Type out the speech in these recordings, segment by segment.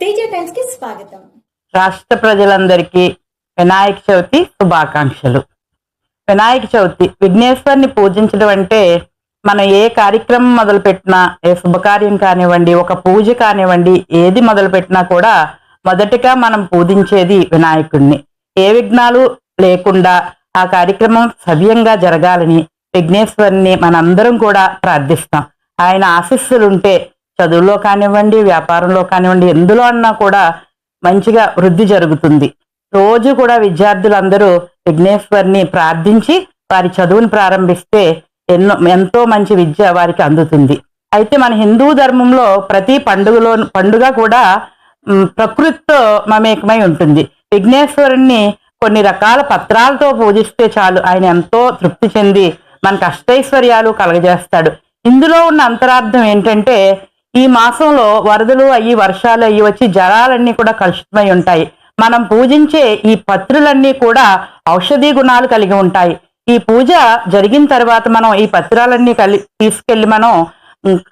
టైమ్స్కి స్వాగతం. రాష్ట్ర ప్రజలందరికీ వినాయక చవితి శుభాకాంక్షలు. వినాయక చవితి విఘ్నేశ్వరిని పూజించడం అంటే మనం ఏ కార్యక్రమం మొదలు పెట్టినా ఏ శుభకార్యం కానివ్వండి ఒక పూజ కానివ్వండి ఏది మొదలు పెట్టినా కూడా మొదటిగా మనం పూజించేది వినాయకుడిని ఏ విఘ్నాలు లేకుండా ఆ కార్యక్రమం సవ్యంగా జరగాలని విఘ్నేశ్వరుని మనందరం కూడా ప్రార్థిస్తాం. ఆయన ఆశస్సులుంటే చదువులో కానివ్వండి వ్యాపారంలో కానివ్వండి ఎందులో అన్నా కూడా మంచిగా వృద్ధి జరుగుతుంది. రోజు కూడా విద్యార్థులందరూ విఘ్నేశ్వరిని ప్రార్థించి వారి చదువును ప్రారంభిస్తే ఎన్నో ఎంతో మంచి విద్య వారికి అందుతుంది. అయితే మన హిందూ ధర్మంలో ప్రతి పండుగలో పండుగ కూడా ప్రకృతితో మమేకమై ఉంటుంది. విఘ్నేశ్వరుణ్ణి కొన్ని రకాల పత్రాలతో పూజిస్తే చాలు. ఆయన ఎంతో తృప్తి చెంది మనకు అష్టైశ్వర్యాలు కలగజేస్తాడు. ఇందులో ఉన్న అంతరార్థం ఏంటంటే ఈ మాసంలో వరదలు అయ్యి వర్షాలు అయ్యి వచ్చి జలాలన్నీ కూడా కలుషితమై ఉంటాయి. మనం పూజించే ఈ పత్రులన్నీ కూడా ఔషధీ గుణాలు కలిగి ఉంటాయి. ఈ పూజ జరిగిన తర్వాత మనం ఈ పత్రాలన్నీ కలి తీసుకెళ్ళి మనం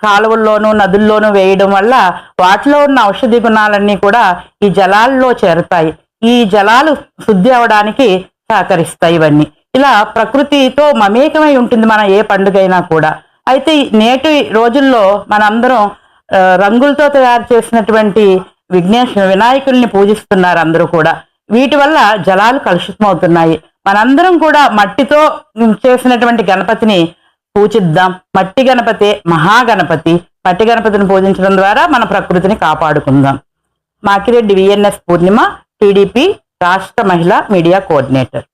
కాలువల్లోనూ నదుల్లోనూ వేయడం వల్ల వాటిలో ఉన్న ఔషధి గుణాలన్నీ కూడా ఈ జలాల్లో చేరుతాయి. ఈ జలాలు శుద్ధి అవడానికి సహకరిస్తాయి ఇవన్నీ. ఇలా ప్రకృతితో మమేకమై ఉంటుంది మన ఏ పండుగైనా కూడా. అయితే నేటి రోజుల్లో మనందరం రంగులతో తయారు చేసినటువంటి విఘ్నేశ్ వినాయకుల్ని పూజిస్తున్నారు అందరూ కూడా. వీటి వల్ల జలాలు కలుషితమవుతున్నాయి. మనందరం కూడా మట్టితో చేసినటువంటి గణపతిని పూజిద్దాం. మట్టి గణపతి మహాగణపతి. మట్టి గణపతిని పూజించడం ద్వారా మన ప్రకృతిని కాపాడుకుందాం. మాకిరెడ్డి విఎన్ఎస్ పూర్ణిమ టీడీపీ రాష్ట్ర మహిళా మీడియా కోఆర్డినేటర్.